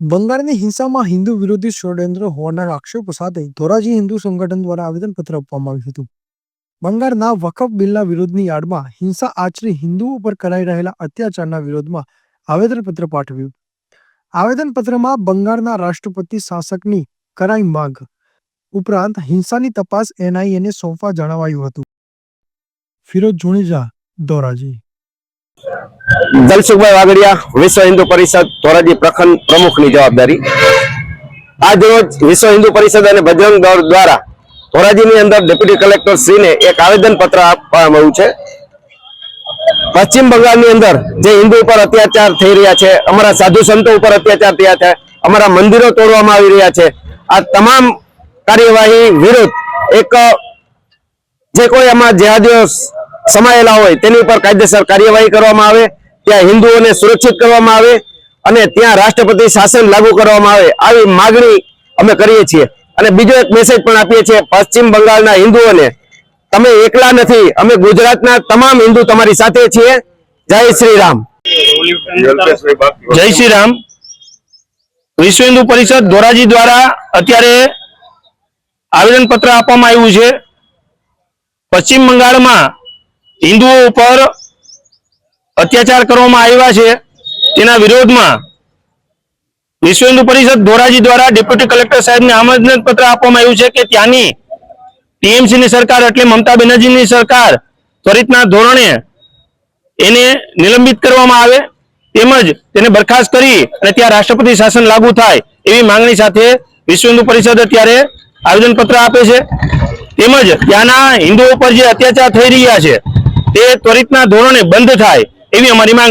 બંગાળની હિંસામાં હિન્દુ વિરોધી ષડયંત્ર હોવાના આક્ષેપો સાથે ધોરાજી હિન્દુ સંગઠન દ્વારા આવેદનપત્ર આપવામાં આવ્યું હતું. બંગાળના વકફ બિલના વિરોધની આડમાં હિંસા આચરી હિન્દુઓ પર કરાઈ રહેલા અત્યાચારના વિરોધમાં આવેદનપત્ર પાઠવ્યું. આવેદનપત્રમાં બંગાળના રાષ્ટ્રપતિ શાસકની કરાઈ માંગ ઉપરાંત હિંસાની તપાસ એનઆઈએને સોંપવા જણાવાયું હતું. ફિરોજ જુણેજા ધોરાજી. દલસુખભાઈ વાગડિયા, વિશ્વ હિન્દુ પરિષદ, ધોરાજી પ્રખંડ પ્રમુખની જવાબદારી. આજ રોજ વિશ્વ હિન્દુ પરિષદ અને બજરંગ દળ દ્વારા ધોરાજીની અંદર ડેપ્યુટી કલેક્ટર શ્રીને એક આવેદન પત્ર આપવામાં આવ્યું છે. પશ્ચિમ બંગાળની અંદર જે હિન્દુ ઉપર અત્યાચાર થઈ રહ્યા છે, અમારા સાધુ સંતો ઉપર અત્યાચાર થયા છે, અમારા મંદિરો તોડવામાં આવી રહ્યા છે, આ તમામ કાર્યવાહી વિરુદ્ધ એક, જે કોઈ આમાં જેહાદીઓ સમાયેલા હોય તેની ઉપર કાયદેસર કાર્યવાહી કરવામાં આવે. ત્યાં હિન્દુઓને સુરક્ષિત કરવામાં આવે અને ત્યાં રાષ્ટ્રપતિ શાસન લાગુ કરવામાં આવે આવી માગણી અમે કરીએ છીએ. અને બીજો એક મેસેજ પણ આપીએ છીએ, પશ્ચિમ બંગાળના હિન્દુઓને. તમે એકલા નથી, અમે ગુજરાતના તમામ હિન્દુ તમારી સાથે છીએ. જય શ્રી રામ જય શ્રી રામ વિશ્વ હિન્દુ પરિષદ ધોરાજી દ્વારા અત્યારે આવેદન પત્ર આપવામાં આવ્યું છે. પશ્ચિમ બંગાળમાં હિન્દુઓ ઉપર અત્યાચાર કરવામાં આવ્યા છે. તેના વિરોધમાં વિશ્વ હિન્દુ પરિષદ ધોરાજી દ્વારા ડેપ્યુટી કલેક્ટર સાહેબને આમંત્રણ પત્ર આપવામાં આવ્યું છે કે ત્યાંની ટીએમસી ની સરકાર એટલે મમતા બેનર્જીની સરકાર ત્વરિતના ધોરણે એને નિલંબિત કરવામાં આવે, તેમજ તેને બરખાસ્ત કરી અને ત્યાં રાષ્ટ્રપતિ શાસન લાગુ થાય એવી માંગણી સાથે વિશ્વ હિન્દુ પરિષદ અત્યારે આવેદનપત્ર આપે છે. તેમજ ત્યાંના હિન્દુઓ પર જે અત્યાચાર થઈ રહ્યા છે, તે ત્વરિતના ધોરણે બંધ થાય એવી અમારી માંગણી